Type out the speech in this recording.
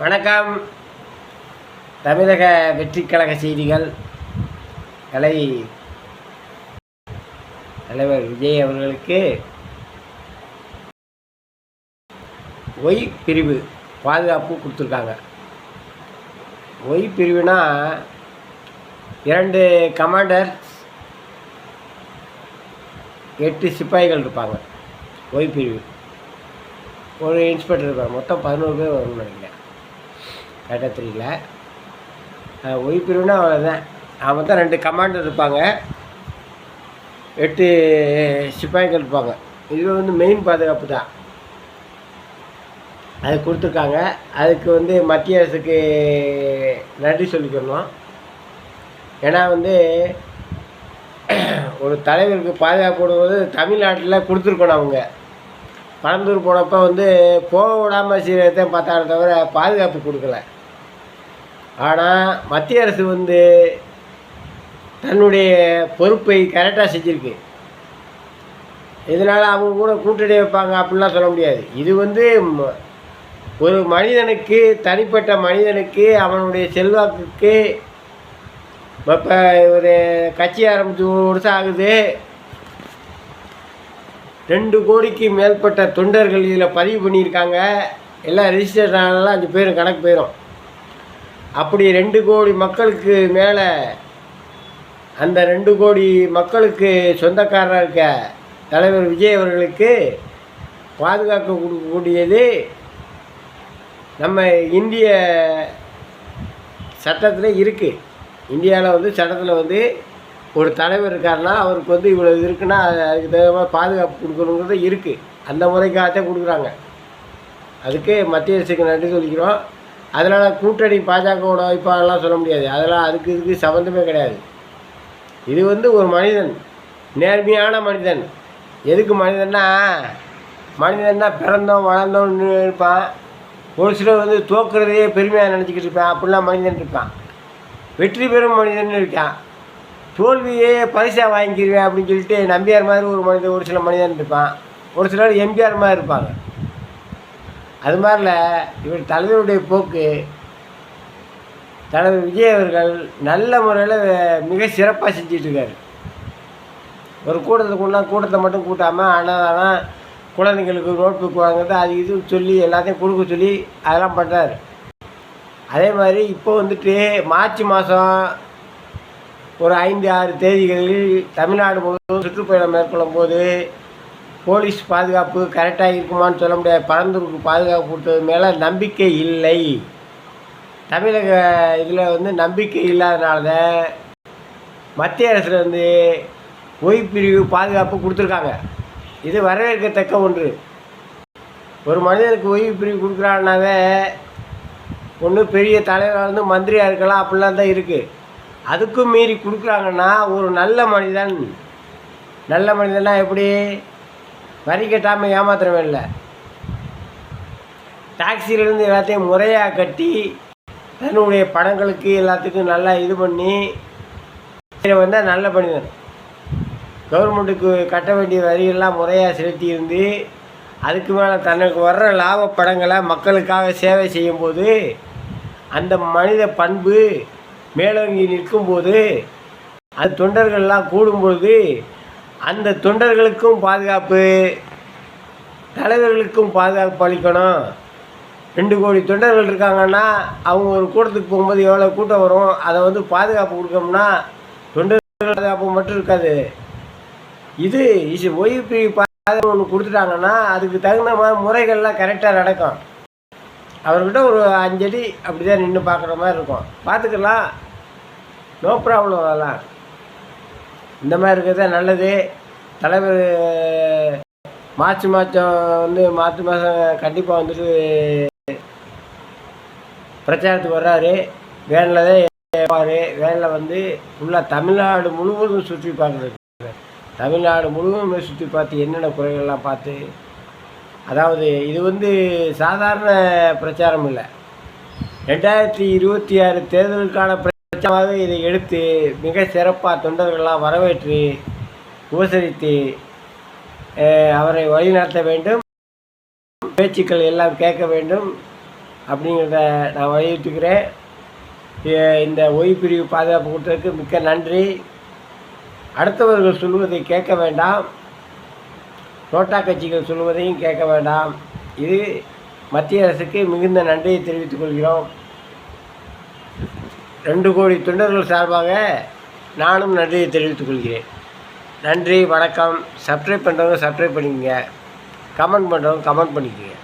வணக்கம். தமிழக வெற்றிக்கழக செய்திகள். கலை தலைவர் விஜய் அவர்களுக்கு ஒய் பிரிவு பாதுகாப்பு கொடுத்துருக்காங்க. ஒய் பிரிவுனா இரண்டு கமாண்டர் எட்டு சிப்பாய்கள் இருப்பாங்க. ஒய் பிரிவு. ஒரு இன்ஸ்பெக்டர் இருப்பாங்க மொத்தம் பதினோரு பேர் வரும்னு நினைக்கிறேன். டாட்டா தெரியல. அஹ் ஒய் பிரிவுனா அவ்வளோதான் அவன் தான் ரெண்டு கமாண்டர் இருப்பாங்க. எட்டு சிப்பாய்கள் இருப்பாங்க. இது வந்து மெயின் பாதுகாப்பு தான். அது கொடுத்துருக்காங்க. அதுக்கு வந்து மத்திய அரசுக்கு நன்றி சொல்லிக்கணும். ஏன்னா வந்து ஒரு தலைவருக்கு பாதுகாப்பு கொடுக்கும்போது தமிழ்நாட்டில் கொடுத்துருக்கணும் அவங்க. பழந்தூர் போனப்போ வந்து போக விடாமல் சீரகத்தை பார்த்தாலே தவிர பாதுகாப்பு கொடுக்கல. ஆனால் மத்திய அரசு வந்து தன்னுடைய பொறுப்பை கரெக்டாக செஞ்சுருக்கு. இதனால் அவங்க கூட கூட்டணி வைப்பாங்க அப்படிலாம் சொல்ல முடியாது. இது வந்து ஒரு மனிதனுக்கு தனிப்பட்ட மனிதனுக்கு அவனுடைய செல்வாக்குக்கு இப்போ ஒரு கட்சி ஆரம்பித்து ஒரு வருஷம் ஆகுது. ரெண்டு கோடிக்கு மேற்பட்ட தொண்டர்கள் இதில் பதிவு பண்ணியிருக்காங்க. எல்லாம் ரெஜிஸ்டர் ஆனாலும் அஞ்சு பேரும் கணக்கு போயிடும் அப்படி ரெண்டு கோடி மக்களுக்கு மேலே அந்த ரெண்டு கோடி மக்களுக்கு சொந்தக்காரராக இருக்க தலைவர் விஜய் அவர்களுக்கு பாதுகாக்க கொடுக்கக்கூடியது நம்ம இந்திய சட்டத்தில் இருக்குது இந்தியாவில் வந்து சட்டத்தில் வந்து ஒரு தலைவர் இருக்காருன்னா அவருக்கு வந்து இவ்வளோ இருக்குன்னா அதுக்கு தகுந்த மாதிரி பாதுகாப்பு கொடுக்கணுங்கிறது இருக்குது அந்த முறைக்காகத்தான் கொடுக்குறாங்க. அதுக்கு மத்திய அரசுக்கு நன்றி சொல்லிக்கிறோம். அதனால் கூட்டணி பாஜகவோட வைப்பாங்கலாம் சொல்ல முடியாது. அதெல்லாம் அதுக்கு இதுக்கு சம்மந்தமே கிடையாது. இது வந்து ஒரு மனிதன் நேர்மையான மனிதன். எதுக்கு மனிதன்னா மனிதன்னா பிறந்தோம் வளர்ந்தோம்னு இருப்பான். ஒரு சிலர் வந்து தோக்குறதையே பெருமையாக நினச்சிக்கிட்டு இருப்பான். அப்படிலாம் மனிதன் இருப்பான். வெற்றி பெறும் மனிதன் இருக்கான். தோல்வியே பரிசாக வாங்கிக்கிறேன் அப்படின்னு சொல்லிட்டு நம்பியார் மாதிரி ஒரு மனிதன் ஒரு சில மனிதன் இருப்பான். ஒரு சிலர் எம்ஜிஆர் மாதிரி இருப்பாங்க. அது மாதிரில இவர் தலைவருடைய போக்கு தலைவர் விஜய் அவர்கள் நல்ல முறையில் மிக சிறப்பாக செஞ்சிட்ருக்காரு. ஒரு கூட்டத்தை கொண்டா கூட்டத்தை மட்டும் கூட்டாமல் அன்னதானம் குழந்தைங்களுக்கு நோட் புக் வாங்குறது அது இது சொல்லி எல்லாத்தையும் கொடுக்க சொல்லி அதெல்லாம் பண்ணுறாரு அதே மாதிரி இப்போ வந்துட்டு மார்ச் மாதம் ஒரு ஐந்து ஆறு தேதிகளில் தமிழ்நாடு முழுவதும் சுற்றுப்பயணம் மேற்கொள்ளும் போது போலீஸ் பாதுகாப்பு கரெக்டாக இருக்குமான்னு சொல்ல முடியாது. பரந்தூருக்கு பாதுகாப்பு கொடுத்தது மேலே நம்பிக்கை இல்லை. தமிழக இதில் வந்து நம்பிக்கை இல்லாதனால தான் மத்திய அரசில் வந்து ஓய்வுப்பிரிவு பாதுகாப்பு கொடுத்துருக்காங்க. இது வரவேற்கத்தக்க ஒன்று. ஒரு மனிதனுக்கு ஓய்வு பிரிவு கொடுக்குறான்னாவே ஒன்று பெரிய தலைவராக இருந்து மந்திரியாக இருக்கலாம் அப்படிலாம் தான் இருக்குது அதுக்கும் மீறி கொடுக்குறாங்கன்னா ஒரு நல்ல மனிதன் நல்ல மனிதனா எப்படி? வரி கட்டாமல் ஏமாத்துறவன் இல்லை டாக்ஸிலேருந்து எல்லாத்தையும் முறையாக கட்டி தன்னுடைய படங்களுக்கு எல்லாத்துக்கும் நல்லா இது பண்ணி இதில் வந்தால் நல்ல மனிதன் கவர்மெண்ட்டுக்கு கட்ட வேண்டிய வரியெல்லாம் முறையாக செலுத்தி இருந்து அதுக்கு மேலே தனக்கு வர்ற லாப படங்களை மக்களுக்காக சேவை செய்யும்போது அந்த மனித பண்பு மேலோங்கி நிற்கும்போது அது தொண்டர்கள்லாம் கூடும்பொழுது அந்த தொண்டர்களுக்கும் பாதுகாப்பு தலைவர்களுக்கும் பாதுகாப்பு அளிக்கணும். ரெண்டு கோடி தொண்டர்கள் இருக்காங்கன்னா அவங்க ஒரு கூட்டத்துக்கு போகும்போது எவ்வளோ கூட்டம் வரும் அதை வந்து பாதுகாப்பு கொடுக்கணும்னா தொண்டர்கள் பாதுகாப்பு மட்டும் இருக்காது. இது இது ஓய்வு பாதுகாப்பு ஒன்று கொடுத்துட்டாங்கன்னா அதுக்கு தகுந்த மாதிரி முறைகள்லாம் கரெக்டாக நடக்கும். அவர்கிட்ட ஒரு அஞ்சடி அப்படி தான் நின்று பார்க்குற மாதிரி இருக்கும். பார்த்துக்கலாம். நோ ப்ராப்ளம் அதெல்லாம். இந்த மாதிரி இருக்கிறது தான் நல்லது. தலைவர் மார்ச் மாதம் வந்து மார்ச் மாதம் கண்டிப்பாக வந்துட்டு பிரச்சாரத்துக்கு வர்றாரு. வேனில் தான் ஏறுவார். வேனில் வந்து ஃபுல்லாக தமிழ்நாடு முழுவதும் சுற்றி பார்க்குறது. தமிழ்நாடு முழுவதும் சுற்றி பார்த்து என்னென்ன குறைகள்லாம் பார்த்து அதாவது இது வந்து சாதாரண பிரச்சாரம் இல்லை. ரெண்டாயிரத்தி இருபத்தி ஆறு தேர்தலுக்கான பிரச்சாரமாக இதை எடுத்து மிக சிறப்பாக தொண்டர்களெலாம் வரவேற்று உபசரித்து அவரை வழிநடத்த வேண்டும். பேச்சுக்கள் எல்லாம் கேட்க வேண்டும் அப்படிங்கிறத நான் வலியுறுத்துக்கிறேன் இந்த ஓய்வு பிரிவு பாதுகாப்பு கொடுத்ததுக்கு மிக்க நன்றி. அடுத்தவர்கள் சொல்வதை கேட்க வேண்டாம். நோட்டா கட்சிகள் சொல்வதையும் கேட்க வேண்டாம். இது மத்திய அரசுக்கு மிகுந்த நன்றியை தெரிவித்துக் கொள்கிறோம். ரெண்டு கோடி தொண்டர்கள் சார்பாக நானும் நன்றியை தெரிவித்துக் கொள்கிறேன். நன்றி வணக்கம். சப்ஸ்கிரைப் பண்ணுறவங்க சப்ஸ்கிரைப் பண்ணிக்கங்க. கமெண்ட் பண்ணுறவங்க கமெண்ட் பண்ணிக்கங்க.